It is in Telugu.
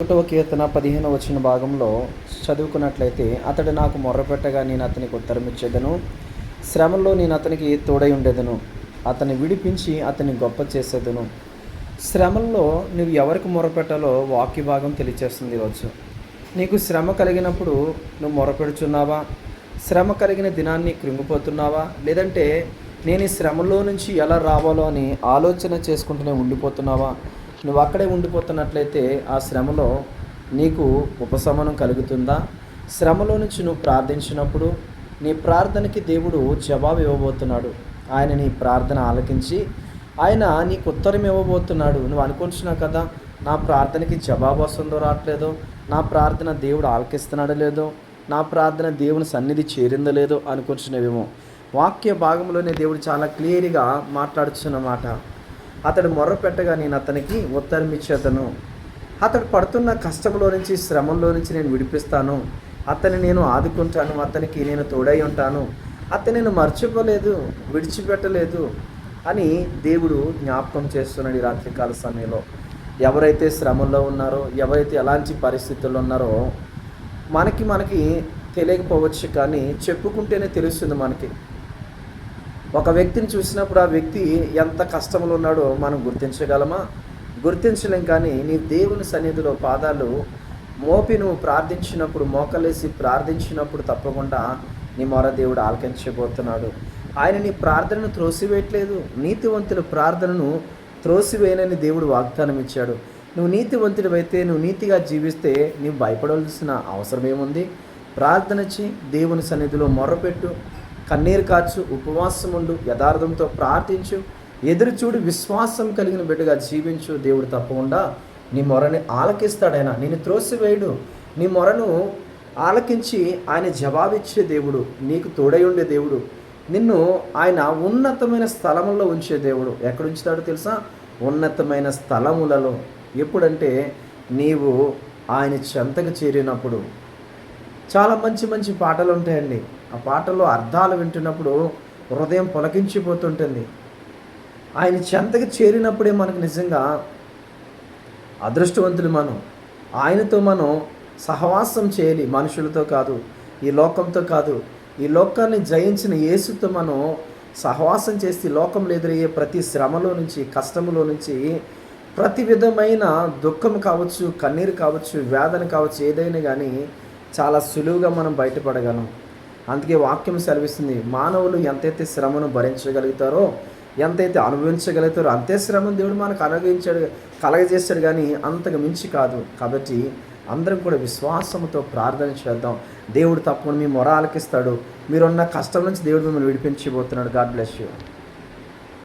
ఒకటవ కీర్తన పదిహేను వచ్చిన భాగంలో చదువుకున్నట్లయితే అతడు నాకు మొర్రపెట్టగా నేను అతనికి ఉత్తరం ఇచ్చేదను నేను అతనికి తోడై ఉండేదను అతన్ని విడిపించి అతన్ని గొప్ప చేసేదను. శ్రమల్లో నువ్వు ఎవరికి మొరపెట్టాలో వాక్య భాగం తెలియచేస్తుంది ఈరోజు నీకు శ్రమ కలిగినప్పుడు నువ్వు మొరపెడుచున్నావా శ్రమ కలిగిన దినాన్ని కృంగిపోతున్నావా? లేదంటే నేను ఈ శ్రమలో నుంచి ఎలా రావాలో అని ఆలోచన చేసుకుంటూనే ఉండిపోతున్నావా? నువ్వు అక్కడే ఉండిపోతున్నట్లయితే ఆ శ్రమలో నీకు ఉపశమనం కలుగుతుందా? శ్రమలో నుంచి నువ్వు ప్రార్థించినప్పుడు నీ ప్రార్థనకి దేవుడు జవాబు ఇవ్వబోతున్నాడు. ఆయన నీ ప్రార్థన ఆలకించి ఆయన నీకు ఉత్తరం ఇవ్వబోతున్నాడు. నువ్వు అనుకుంటున్నావు కదా నా ప్రార్థనకి జవాబు వస్తుందో రావట్లేదో? నా ప్రార్థన దేవుడు ఆలకిస్తున్నాడో లేదో? నా ప్రార్థన దేవుని సన్నిధి చేరిందో లేదో అనుకుంటున్నావేమో? వాక్య భాగంలోనే దేవుడు చాలా క్లియర్గా మాట్లాడుతున్నమాట. అతడు మొర్ర పెట్టగా నేను అతనికి ఉత్తరం ఇచ్చేతను అతడు పడుతున్న కష్టంలో నుంచి శ్రమంలో నుంచి నేను విడిపిస్తాను. అతన్ని నేను ఆదుకుంటాను. అతనికి నేను తోడై ఉంటాను. అతను నేను మర్చిపోలేదు విడిచిపెట్టలేదు అని దేవుడు జ్ఞాపకం చేస్తున్నాడు ఈ రాత్రికాల సమయంలో. ఎవరైతే శ్రమంలో ఉన్నారో ఎవరైతే ఎలాంటి పరిస్థితుల్లో ఉన్నారో మనకి మనకి తెలియకపోవచ్చు కానీ చెప్పుకుంటేనే తెలుస్తుంది మనకి. ఒక వ్యక్తిని చూసినప్పుడు ఆ వ్యక్తి ఎంత కష్టంలో ఉన్నాడో మనం గుర్తించగలమా? గుర్తించలేం కానీ నీ దేవుని సన్నిధిలో పాదాలు మోపి నువ్వు ప్రార్థించినప్పుడు మోకలేసి ప్రార్థించినప్పుడు తప్పకుండా నీ మొర దేవుడు ఆలకించబోతున్నాడు. ఆయన నీ ప్రార్థనను త్రోసివేయట్లేదు. నీతివంతుల ప్రార్థనను త్రోసివేయనని దేవుడు వాగ్దానం ఇచ్చాడు. నువ్వు నీతివంతుడివైతే నువ్వు నీతిగా జీవిస్తే నీవు భయపడవలసిన అవసరం ఏముంది ప్రార్థన చేయి దేవుని సన్నిధిలో మొర్రపెట్టు కన్నీరు కాచు ఉపవాసం ఉండు యథార్థంతో ప్రార్థించు. ఎదురు చూడు విశ్వాసం కలిగిన బిడ్డగా జీవించు. దేవుడు తప్పకుండా నీ మొరని ఆలకిస్తాడైనా. నేను త్రోసివేయడు నీ మొరను ఆలకించి ఆయన జవాబిచ్చే దేవుడు నీకు తోడై ఉండే దేవుడు. నిన్ను ఆయన ఉన్నతమైన స్థలముల్లో ఉంచే దేవుడు. ఎక్కడ ఉంచుతాడో తెలుసా? ఉన్నతమైన స్థలములలో. ఎప్పుడంటే నీవు ఆయన చెంతకు చేరినప్పుడు. చాలా మంచి మంచి పాటలు ఉంటాయండి. ఆ పాటల్లో అర్థాలు వింటున్నప్పుడు హృదయం పొలకించిపోతుంటుంది. ఆయన చెంతకి చేరినప్పుడే మనకు నిజంగా అదృష్టవంతులు మనం. ఆయనతో మనం సహవాసం చేయాలి. మనుషులతో కాదు ఈ లోకంతో కాదు. ఈ లోకాన్ని జయించిన యేసుతో మనం సహవాసం చేస్తే లోకంలో ఎదురయ్యే ప్రతి శ్రమలో నుంచి కష్టములో నుంచి ప్రతి విధమైన దుఃఖం కావచ్చు కన్నీరు కావచ్చు వేదన కావచ్చు ఏదైనా కానీ చాలా సులువుగా మనం బయటపడగలం. అందుకే వాక్యం సెలవిస్తుంది మానవులు ఎంతైతే శ్రమను భరించగలుగుతారో ఎంతైతే అనుభవించగలుగుతారో అంతే శ్రమను దేవుడు మనకు అనుభవించాడు కలగజేస్తాడు కానీ అంతకు మించి కాదు. కాబట్టి అందరం కూడా విశ్వాసంతో ప్రార్థన చేద్దాం. దేవుడు తప్పకుండా మీ మొర ఆలకిస్తాడు మీరున్న కష్టం నుంచి దేవుడు మిమ్మల్ని విడిపించబోతున్నాడు. God bless you.